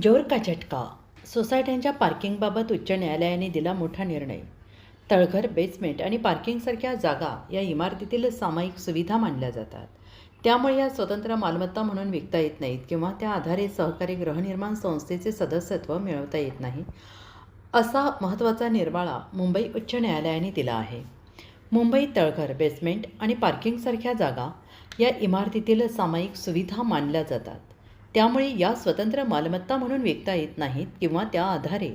जोर का झटका. सोसायट्यांच्या पार्किंगबाबत उच्च न्यायालयाने दिला मोठा निर्णय. तळघर बेसमेंट आणि पार्किंगसारख्या जागा या इमारतीतील सामायिक सुविधा मानल्या जातात. त्यामुळे या स्वतंत्र मालमत्ता म्हणून विकता येत नाहीत किंवा त्या आधारे सहकारी गृहनिर्माण संस्थेचे सदस्यत्व मिळवता येत नाही असा महत्त्वाचा निर्वाळा मुंबई उच्च न्यायालयाने दिला आहे. मुंबई तळघर बेसमेंट आणि पार्किंगसारख्या जागा या इमारतीतील सामायिक सुविधा मानल्या जातात. त्यामुळे या स्वतंत्र मालमत्ता म्हणून विकता येत नाहीत किंवा त्या आधारे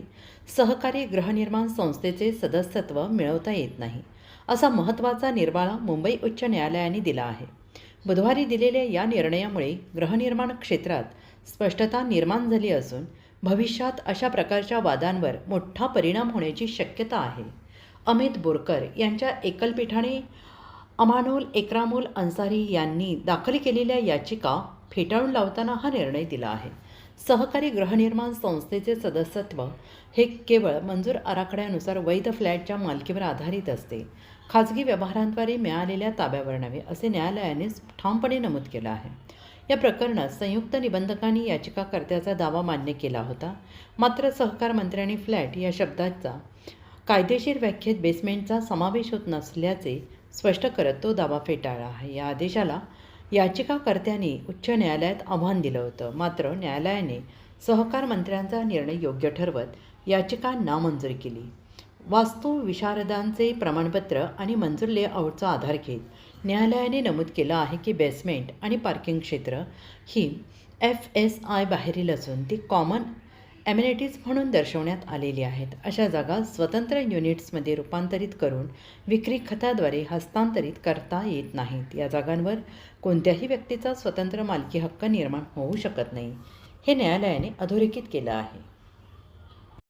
सहकारी गृहनिर्माण संस्थेचे सदस्यत्व मिळवता येत नाही असा महत्त्वाचा निर्वाळा मुंबई उच्च न्यायालयाने दिला आहे. बुधवारी दिलेल्या या निर्णयामुळे गृहनिर्माण क्षेत्रात स्पष्टता निर्माण झाली असून भविष्यात अशा प्रकारच्या वादांवर मोठा परिणाम होण्याची शक्यता आहे. अमित बोरकर यांच्या एकलपीठाने अमानुल एकरामुल अन्सारी यांनी दाखल केलेल्या याचिका फेटाळून लावताना हा निर्णय दिला आहे. सहकारी गृहनिर्माण संस्थेचे सदस्यत्व हे केवळ मंजूर आराखड्यानुसार वैध फ्लॅटच्या मालकीवर आधारित असते. खाजगी व्यवहारांद्वारे मिळालेल्या ताब्यावर नव्हे असे न्यायालयाने ठामपणे नमूद केलं आहे. या प्रकरणात संयुक्त निबंधकांनी याचिकाकर्त्याचा दावा मान्य केला होता. मात्र सहकार मंत्र्यांनी फ्लॅट या शब्दाचा कायदेशीर व्याख्येत बेसमेंटचा समावेश होत नसल्याचे स्पष्ट करत तो दावा फेटाळला आहे. या आदेशाला याचिकाकर्त्यांनी उच्च न्यायालयात आव्हान दिलं होतं. मात्र न्यायालयाने सहकार मंत्र्यांचा निर्णय योग्य ठरवत याचिका नामंजूर केली. वास्तू विशारदांचे प्रमाणपत्र आणि मंजूर लेआउटचा आधार घेत न्यायालयाने नमूद केलं आहे की बेसमेंट आणि पार्किंग क्षेत्र ही एफ एस आय बाहेरील असून ती कॉमन ॲम्युनिटीज म्हणून दर्शवण्यात आलेली आहेत. अशा जागा स्वतंत्र युनिट्समध्ये रूपांतरित करून विक्री खताद्वारे हस्तांतरित करता येत नाहीत. या जागांवर कोणत्याही व्यक्तीचा स्वतंत्र मालकी हक्क निर्माण होऊ शकत नाही हे न्यायालयाने अधोरेखित केलं आहे.